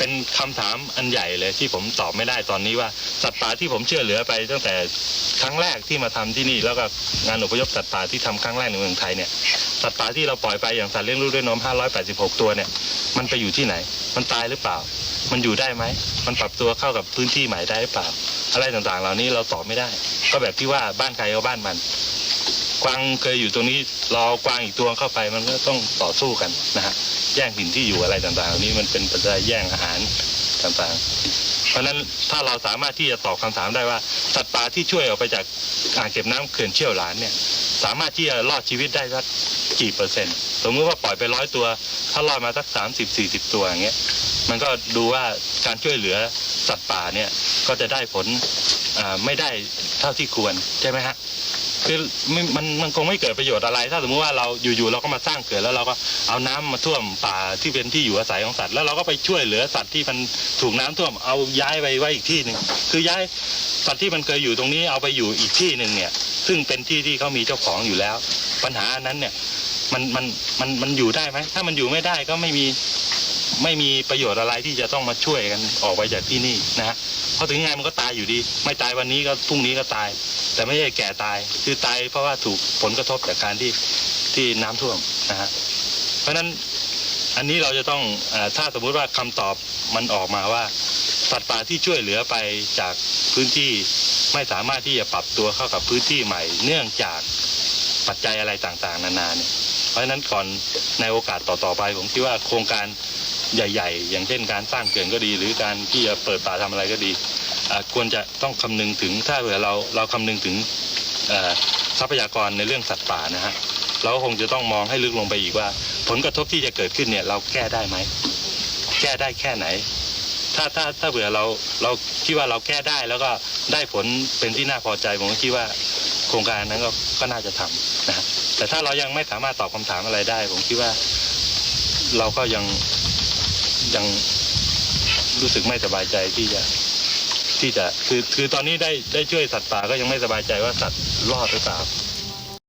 เป็นคำถามอันใหญ่เลยที่ผมตอบไม่ได้ตอนนี้ว่าสัตว์ป่าที่ผมเชื่อเหลือไปตั้งแต่ครั้งแรกที่มาทำที่นี่ แล้วก็งานอพยพสัตว์ป่าที่ทำครั้งแรกในเมืองไทยเนี่ยสัตว์ป่าที่เราปล่อยไปอย่างสัตว์เลี้ยงลูกด้วยนม 586 ตัวเนี่ย มันไปอยู่ที่ไหน มันตายหรือเปล่า มันอยู่ได้ไหม มันปรับตัวเข้ากับพื้นที่ใหม่ได้หรือเปล่า อะไรต่างๆ เหล่านี้เราตอบไม่ได้ ก็แบบที่ว่าบ้านใครก็บ้านมัน กวางเคยอยู่ตรงนี้รอกวางอีกตัวเข้าไปมันก็ต้องต่อสู้กันนะฮะแย่งถิ่นที่อยู่อะไรต่างๆเหล่านี้มันเป็นปัจจัยแย่งอาหารต่างๆ เพราะฉะนั้นถ้าเราสามารถที่จะตอบคำถามได้ว่าสัตว์ป่าที่ช่วยออกไปจากอ่างเก็บน้ำเขื่อนเชี่ยวหลานเนี่ยสามารถที่จะรอดชีวิตได้สักกี่เปอร์เซ็นต์สมมติว่าปล่อยไปร้อยตัว ถ้ารอดมาสักสามสิบสี่สิบตัวอย่างเงี้ยมันก็ดูว่าการช่วยเหลือสัตว์ป่าเนี่ยก็จะได้ผลไม่ได้เท่าที่ควรใช่ไหมฮะ คือไม่มันมันคงไม่เกิดประโยชน์อะไร ถ้าสมมติว่าเราอยู่ๆเราก็มาสร้างเขื่อนแล้วเราก็เอาน้ำมาท่วมป่าที่เป็นที่อยู่อาศัยของสัตว์แล้วเราก็ไปช่วยเหลือสัตว์ที่มันถูกน้ำท่วมเอาย้ายไปไว้อีกที่หนึ่งคือย้ายสัตว์ที่มันเคยอยู่ตรงนี้เอาไปอยู่อีกที่หนึ่งเนี่ย ซึ่งเป็นที่ที่เขามีเจ้าของอยู่แล้ว ปัญหานั้นเนี่ยมันมันมันมันอยู่ได้ไหมถ้ามันอยู่ไม่ได้ก็ไม่มี ไม่มีประโยชน์อะไรที่จะต้องมาช่วยกันออกไปจากที่นี่นะฮะเพราะถึงไงมันก็ตายอยู่ดี ไม่ตายวันนี้ก็พรุ่งนี้ก็ตาย แต่ไม่ใช่แก่ตายคือตายเพราะว่าถูกผลกระทบจากการที่ที่น้ำท่วมนะฮะเพราะฉะนั้นอันนี้เราจะต้องอถ้าสมมุติว่าคำตอบมันออกมาว่าสัตว์ป่าที่ช่วยเหลือไปจากพื้นที่ไม่สามารถที่จะปรับตัวเข้ากับพื้นที่ใหม่ เนื่องจากปัจจัยอะไรต่างๆ นานาเนี่ยเพราะฉะนั้นก่อนในโอกาสต่อๆไป ผมคิดว่าโครงการ ใหญ่ ๆ อย่างเช่นการสร้างเขื่อนก็ดี หรือการที่จะเปิดป่าทำอะไรก็ดีควรจะต้องคำนึงถึงถ้าเผื่อเราเราคำนึงถึงทรัพยากรในเรื่องสัตว์ป่านะฮะเราก็คงจะต้องมองให้ลึกลงไปอีกว่า ผลกระทบที่จะเกิดขึ้นเนี่ยเราแก้ได้ไหมแก้ได้แค่ไหน ถ้าถ้าถ้าเผื่อเราเราคิดว่าเราแก้ได้แล้วก็ได้ผลเป็นที่น่าพอใจผมก็คิดว่าโครงการนั้นก็ก็น่าจะทำนะแต่ถ้าเรายังไม่สามารถตอบคำถามอะไรได้ ผมคิดว่า เราก็ยัง ยังรู้สึกไม่สบายใจที่จะที่จะคือคือตอนนี้ได้ได้ช่วยสัตว์ป่าก็ยังไม่สบายใจว่าสัตว์รอดหรือเปล่า